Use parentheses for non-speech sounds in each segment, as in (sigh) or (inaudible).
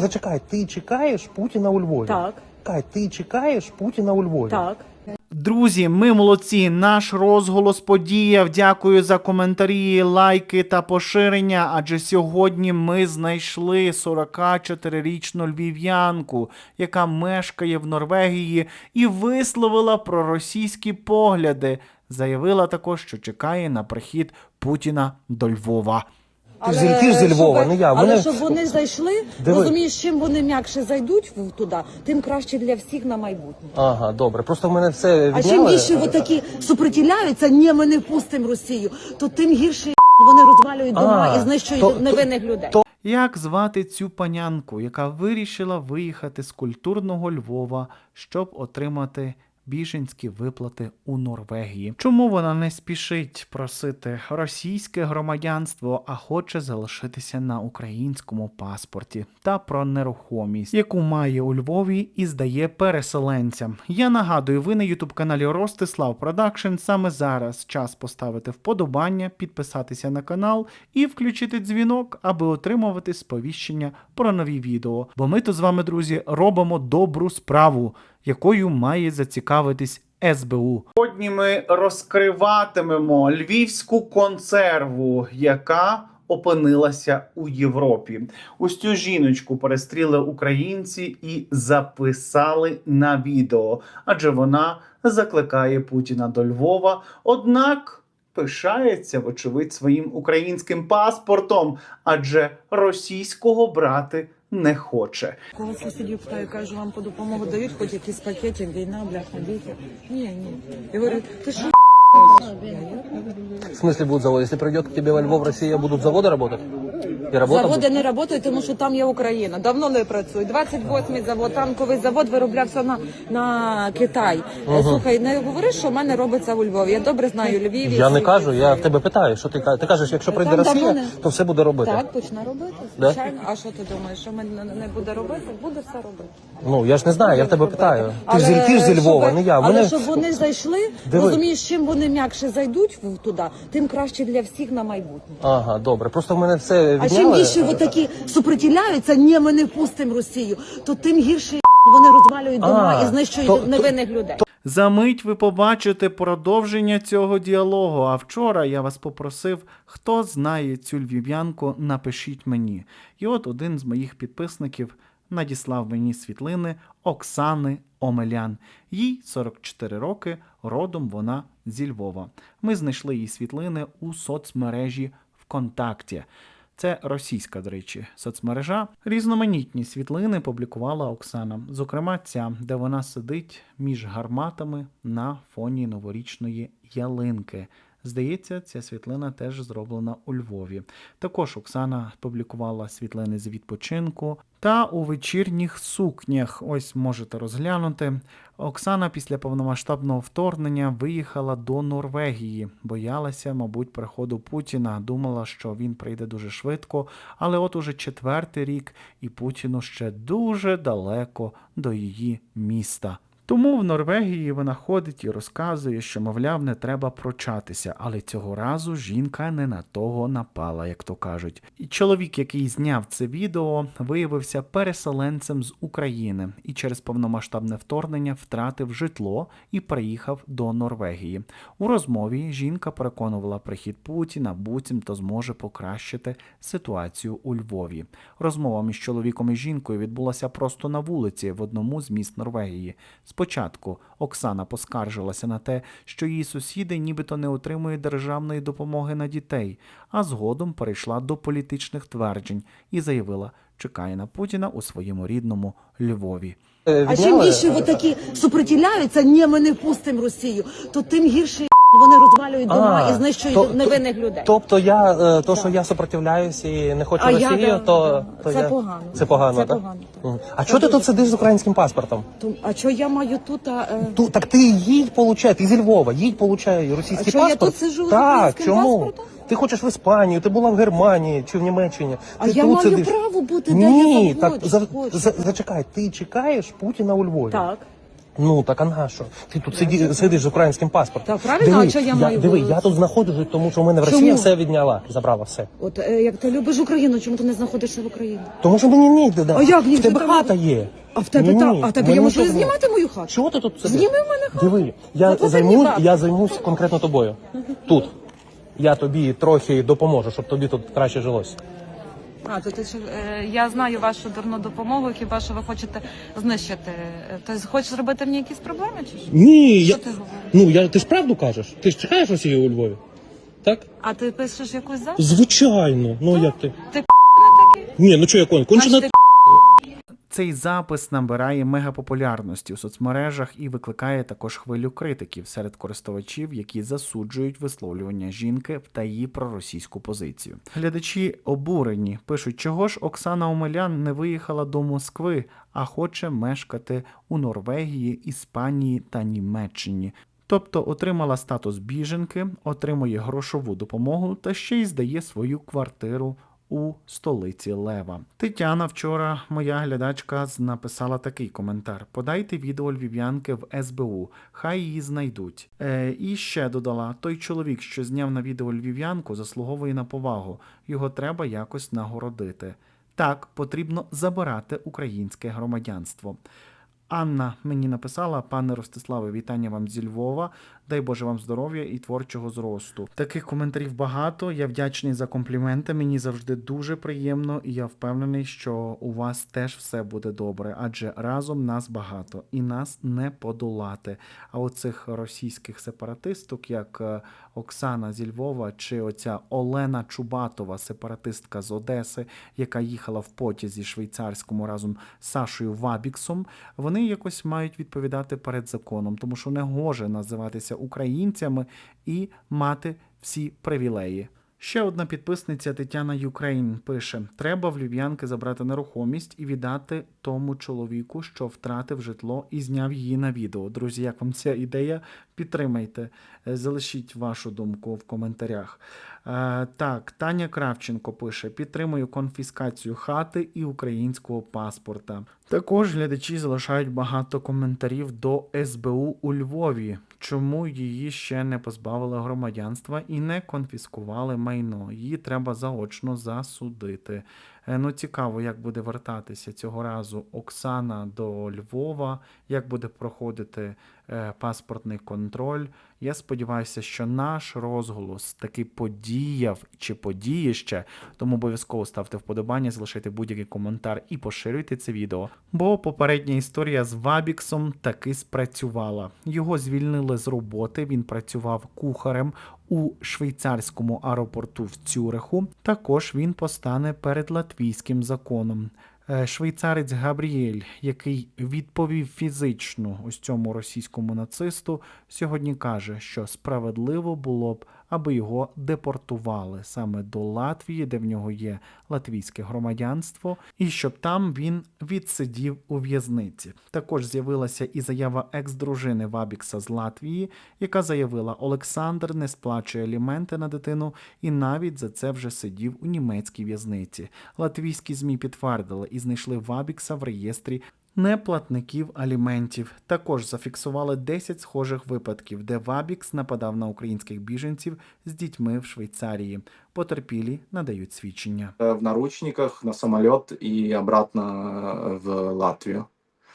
Зачекай, ти чекаєш Путіна у Львові? Так, Чекай, ти чекаєш Путіна у Львові? так. Друзі, ми молодці. Наш розголос подіяв. Дякую за коментарі, лайки та поширення. Адже сьогодні ми знайшли 44-річну львів'янку, яка мешкає в Норвегії і висловила проросійські погляди. Заявила також, що чекає на прихід Путіна до Львова. Ти ж зі- ти ж зі Львова, щоб- не я. Але Вони- щоб вони зайшли, Диви. розумієш, чим вони м'якше зайдуть в- туди, тим краще для всіх на майбутнє. Ага, добре. Просто в мене все А чим відняли. більше такі супротивляються, ні, ми не впустимо Росію, то тим гірше (laughs) вони розвалюють дома А, і знищують то- то- невинних людей. то- Як звати цю панянку, яка вирішила виїхати з культурного Львова, щоб отримати біженські виплати у Норвегії? Чому вона не спішить просити російське громадянство, а хоче залишитися на українському паспорті та про нерухомість, яку має у Львові і здає переселенцям? Я нагадую, ви на ютуб каналі Ростислав Продакшн. Саме зараз час поставити вподобання, підписатися на канал і включити дзвінок, аби отримувати сповіщення про нові відео. Бо ми тут з вами, друзі, робимо добру справу, якою має зацікавитись СБУ. Сьогодні ми розкриватимемо львівську консерву, яка опинилася у Європі. Ось цю жіночку перестріли українці і записали на відео, адже вона закликає Путіна до Львова. Однак пишається, вочевидь, своїм українським паспортом, адже російського брати не хоче. Кого сусідів питаю, кажу, вам по допомогу дають хоч якийсь пакетик, війна, бляха, діти. Ні, ні. Я говорю, ти що? В смысле будут заводы? Если придет к тебе во Львов Россия, будут заводы работать? Заводи будет? не працюють, тому що там є Україна. Давно не працює. 28-й завод, танковий завод вироблявся на, на Китай. Е, Слухай, не говори, що в мене робиться у Львові. Я добре знаю Львів. Я не кажу, я в тебе питаю, що ти кажеш? Ти кажеш, якщо прийде Там давно Росія, не- то все буде робити. Так, почне робити. Да? Звичайно. А що ти думаєш, що ми не, не буде робити? Буде все робити. Ну я ж не знаю, я в тебе питаю. Ти ж, зі- ти ж зі Львова, щоб- не я. Але Вони... щоб вони зайшли, Диви. розумієш, чим вони м'якше зайдуть в- туди, тим краще для всіх на майбутнє. Ага, добре. Просто в мене все А чим більше такі супротивляються, ні, ми не впустимо Росію, то тим гірше вони розвалюють дома і знищують невинних людей. За мить ви побачите продовження цього діалогу. А вчора я вас попросив, хто знає цю львів'янку, напишіть мені. І от один з моїх підписників надіслав мені світлини Оксани Омелян. Їй 44 роки, родом вона зі Львова. Ми знайшли її світлини у соцмережі ВКонтакті. Це російська, до речі, соцмережа. Різноманітні світлини публікувала Оксана. Зокрема, ця, де вона сидить між гарматами на фоні новорічної ялинки. Здається, ця світлина теж зроблена у Львові. Також Оксана публікувала світлини з відпочинку та у вечірніх сукнях. Ось можете розглянути. Оксана після повномасштабного вторгнення виїхала до Норвегії. Боялася, мабуть, приходу Путіна. Думала, що він прийде дуже швидко, але от уже четвертий рік, і Путіну ще дуже далеко до її міста. Тому в Норвегії вона ходить і розказує, що, мовляв, не треба прочатися, але цього разу жінка не на того напала, як то кажуть. І чоловік, який зняв це відео, виявився переселенцем з України і через повномасштабне вторгнення втратив житло і приїхав до Норвегії. У розмові жінка переконувала прихід Путіна, буцімто зможе покращити ситуацію у Львові. Розмова між чоловіком і жінкою відбулася просто на вулиці в одному з міст Норвегії. Спочатку Оксана поскаржилася на те, що її сусіди нібито не отримують державної допомоги на дітей, а згодом перейшла до політичних тверджень і заявила, чекає на Путіна у своєму рідному Львові. Е, А чим більше ви такі супротивляються, ні, ми не пустимо Росію, то тим гірше вони розвалюють дома А, і знищують то- невинних людей. Тобто я, е, то, що я супротивляюсь і не хочу А я, Росію, да, то, да, то це я... погано. Це погано, Це так? погано, так. Мгм. А чого ти тут сидиш з українським паспортом? То- А що я маю тут? А, е, Ту, так ти їдь получай, ти зі Львова, їдь получай російський А що, я паспорт. тут сиджу з так, українським чому? паспортом? Ти хочеш в Іспанію, ти була в Германії чи в Німеччині. А ти я тут маю сидиш. право бути, де Ні, я так захочу, за, за, зачекай, ти чекаєш Путіна у Львові. так. Ну, так а на що? Ти тут сиді, сидиш з українським паспортом. Так, правильно, а що я маю Диви, я тут знаходжусь, тому що в мене в Чому? Все відняла, забрала все. От е, як ти любиш Україну, чому ти не знаходишся в Україні? Тому що мені ніде. да. А як ні? В тебе там? хата є. А в тебе Ні, та ні, а тебе я можу немає. знімати мою хату? Чого ти тут сидиш? Зніми в мене хату. Диви, я займу, мені я займусь конкретно тобою. Тут. Я тобі трохи допоможу, щоб тобі тут краще жилось. А, то ти чи е, я знаю вашу дурну допомогу, хіба що ви хочете знищити. Тобто хочеш зробити мені якісь проблеми чи що? Ні, Що ти говориш? ну я ти ж правду кажеш. Ти ж чекаєш Росію у Львові? Так? А ти пишеш якусь за? Звичайно. Ну як ти? Ти не такий? Ні, ну що я конь? Кончена Значить, ти Цей запис набирає мегапопулярності у соцмережах і викликає також хвилю критиків серед користувачів, які засуджують висловлювання жінки та її проросійську позицію. Глядачі обурені пишуть, чого ж Оксана Омелян не виїхала до Москви, а хоче мешкати у Норвегії, Іспанії та Німеччині. Тобто отримала статус біженки, отримує грошову допомогу та ще й здає свою квартиру у столиці Лева. Тетяна вчора, моя глядачка, написала такий коментар: Подайте відео львів'янки в СБУ, хай її знайдуть. Е, і ще додала: той чоловік, що зняв на відео львів'янку, заслуговує на повагу. Його треба якось нагородити. Так, потрібно забирати українське громадянство. Анна мені написала, пане Ростиславе, вітання вам зі Львова. Дай Боже вам здоров'я і творчого зросту. Таких коментарів багато. Я вдячний за компліменти. Мені завжди дуже приємно, і я впевнений, що у вас теж все буде добре, адже разом нас багато і нас не подолати. А оцих російських сепаратисток, як е, Оксана зі Львова чи оця Олена Чубатова, сепаратистка з Одеси, яка їхала в потязі швейцарському разом з Сашою Вабіксом, вони якось мають відповідати перед законом, тому що не гоже називатися українцями і мати всі привілеї. Ще одна підписниця Тетяна Юкрейн пише: треба в львів'янки забрати нерухомість і віддати тому чоловіку, що втратив житло і зняв її на відео. Друзі, як вам ця ідея? Підтримайте, Е, залишіть вашу думку в коментарях. Е, так, Таня Кравченко пише: підтримую конфіскацію хати і українського паспорта. Також глядачі залишають багато коментарів до СБУ у Львові. Чому її ще не позбавили громадянства і не конфіскували майно? Її треба заочно засудити. Е, Ну, цікаво, як буде вертатися цього разу Оксана до Львова, як буде проходити паспортний контроль. Я сподіваюся, що наш розголос таки подіяв чи подіє ще. Тому обов'язково ставте вподобання, залишайте будь-який коментар і поширюйте це відео. Бо попередня історія з Вабіксом таки спрацювала. Його звільнили з роботи. Він працював кухарем у швейцарському аеропорту в Цюриху. Також він постане перед латвійським законом. Е, Швейцарець Габріель, який відповів фізично ось цьому російському нацисту, сьогодні каже, що справедливо було б, аби його депортували саме до Латвії, де в нього є латвійське громадянство, і щоб там він відсидів у в'язниці. Також з'явилася і заява екс-дружини Вабікса з Латвії, яка заявила, Олександр не сплачує аліменти на дитину і навіть за це вже сидів у німецькій в'язниці. Латвійські змі підтвердили і знайшли Вабікса в реєстрі Неплатників аліментів також зафіксували 10 схожих випадків, де Вабікс нападав на українських біженців з дітьми в Швейцарії. Потерпілі надають свідчення. э, в наручниках на самолет и обратно э, в Латвию.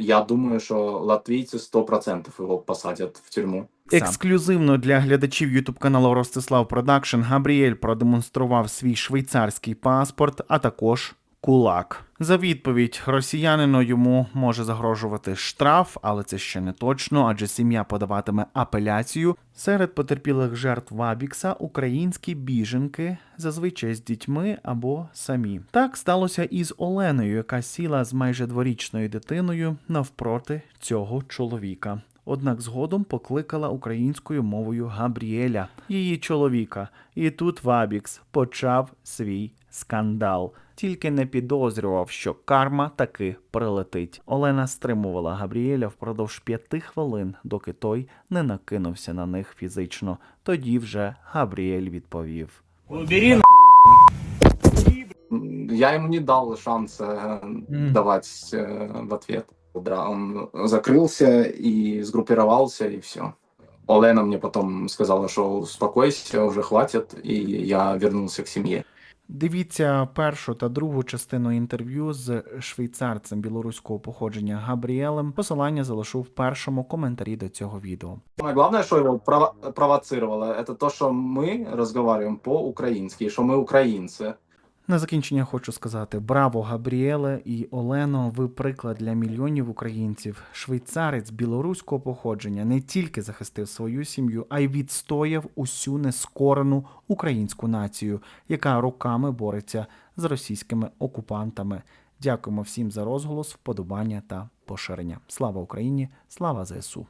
Я думаю, что латвийцы 100% его посадят в тюрьму. Ексклюзивно для глядачів Ютуб каналу Ростислав Продакшн Габріель продемонстрував свій швейцарський паспорт, а також кулак. За відповідь росіянину йому може загрожувати штраф, але це ще не точно, адже сім'я подаватиме апеляцію. Серед потерпілих жертв Вабікса українські біженки, зазвичай з дітьми або самі. Так сталося і з Оленою, яка сіла з майже дворічною дитиною навпроти цього чоловіка. Однак згодом покликала українською мовою Габріеля, її чоловіка. І тут Вабікс почав свій скандал Тільки не підозрював, що карма таки прилетить. Олена стримувала Габріеля впродовж п'яти хвилин, доки той не накинувся на них фізично. Тоді вже Габріель відповів. М, Я ему не дал шанс э, давать э, в ответ. Да, он закрылся и сгруппировался, и все. Олена мне потом сказала, что успокойся, уже хватит, и я вернулся к семье. Дивіться першу та другу частину інтерв'ю з швейцарцем білоруського походження Габріелем. Посилання залишу в першому коментарі до цього відео. Самое главное, что его прово- провоцировало, это то, что мы разговариваем по-украински, что мы украинцы. На закінчення хочу сказати: браво, Габріеле і Олено! Ви приклад для мільйонів українців. Швейцарець білоруського походження не тільки захистив свою сім'ю, а й відстояв усю нескорену українську націю, яка роками бореться з російськими окупантами. Дякуємо всім за розголос, вподобання та поширення. Слава Україні! Слава ЗСУ!